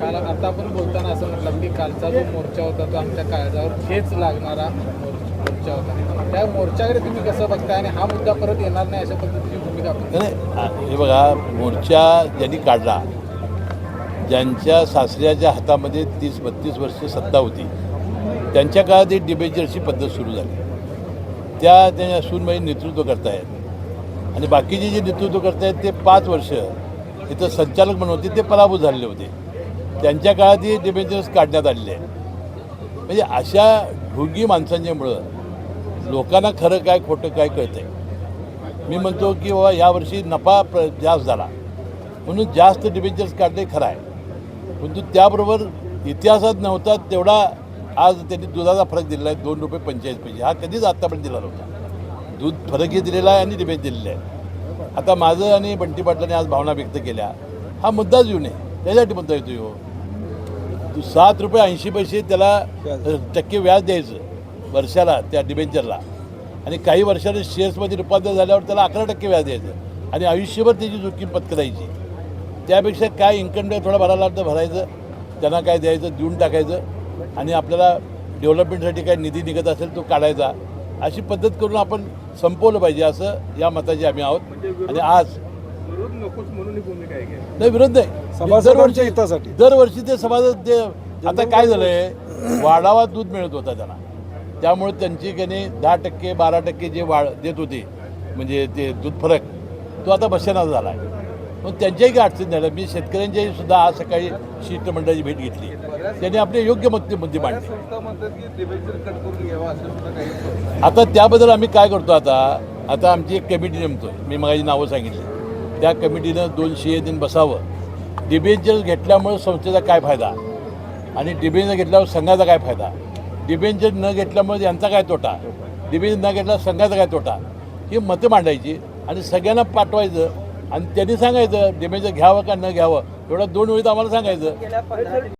काल आता आपण बोलताना असं म्हटलं की कालचा जो मोर्चा होता तो आमच्या काळजावर ठेच लागणारा मोर्चा होता. त्या मोर्चाकडे तुम्ही कसं बघताय आणि हा मुद्दा परत येणार नाही अशा पद्धतीची भूमिका नाही हे बघा मोर्चा ज्यांनी काढला ज्यांच्या सासऱ्याच्या हातामध्ये तीस बत्तीस वर्ष सत्ता होती त्यांच्या काळात ही डिबेंचरची पद्धत सुरू झाली. त्या त्यांच्या सूनबाई नेतृत्व करतायत. आणि बाकीचे जे नेतृत्व करतायत ते पाच वर्ष इथं संचालक म्हणून होते ते पराभूत झालेले होते. त्यांच्या काळातही डिबेंचर्स काढण्यात आलेले आहेत. म्हणजे अशा ढोंगी माणसांच्यामुळं लोकांना खरं काय खोटं काय कळतंय? मी म्हणतो की बाबा यावर्षी नफा प्र जास्त झाला. म्हणून जास्त डिबेंचर्स काढणे खरं आहे. परंतु त्याबरोबर इतिहासात नव्हता तेवढा आज त्यांनी दुधाचा फरक दिलेला आहे. दोन रुपये पंचेचाळीस पैसे. हा कधीच आत्तापर्यंत दिला नव्हता. दूध फरकही दिलेला आहे आणि डिबेंच दिलेलं आहे. आता माझं आणि बंटी पाटलाने आज भावना व्यक्त केल्या. हा मुद्दाच येऊ नये. त्यासाठी मुद्दा येतो हो. सात रुपये ऐंशी पैसे त्याला टक्के व्याज द्यायचं वर्षाला त्या डिबेंचरला. आणि काही वर्षाने शेअर्समध्ये रूपांतर झाल्यावर त्याला अकरा टक्के व्याज द्यायचं. आणि आयुष्यभर त्याची जोखीम पत्करायची. त्यापेक्षा काय इन्कम टॅक्स थोडा भरायला लागतं भरायचं. त्यांना काय द्यायचं देऊन टाकायचं. आणि आपल्याला डेव्हलपमेंटसाठी काय निधी निघत असेल तो काढायचा. अशी पद्धत करून आपण संपवलं पाहिजे असं या मताचे आम्ही आहोत. आणि आज विरोध नकोच म्हणून ही भूमिका आहे. का? नाही विरोध नाही. सभासदांच्या हितासाठी. दरवर्षी ते सभासद ते आता काय झालंय? वाढावा दूध मिळत होता त्यांना. त्यामुळे त्यांची काही दहा टक्के बारा टक्के जे वाढ देत होते म्हणजे ते दूध फरक तो आता बसेना झाला आहे मग त्यांच्याही काही अडचण झाल्या. मी शेतकऱ्यांच्याही सुद्धा आज सकाळी शिष्टमंडळाची भेट घेतली. त्यांनी आपले योग्य मत मुद्दे मांडले. संस्था म्हणतात की डिबेंचर कट करून घ्यावा असं सुद्धा काही आता त्याबद्दल आम्ही काय करतो आता? आता आमची एक कमिटी नेमतो मी माझी नावं सांगितली. त्या कमिटीनं दोनशे दिन बसावं. डिबेंचर घेतल्यामुळे संस्थेचा काय फायदा? आणि डिबेंचर घेतल्यावर संघाचा काय फायदा? डिबेंचर न घेतल्यामुळे यांचा काय तोटा? डिबेंचर न घेतल्यावर संघाचा काय तोटा? ही मतं मांडायची आणि सगळ्यांना पाठवायचं आणि त्यांनी सांगायचं डिबेंचर घ्यावं का न घ्यावं? एवढं दोन वेळी आम्हाला सांगायचं.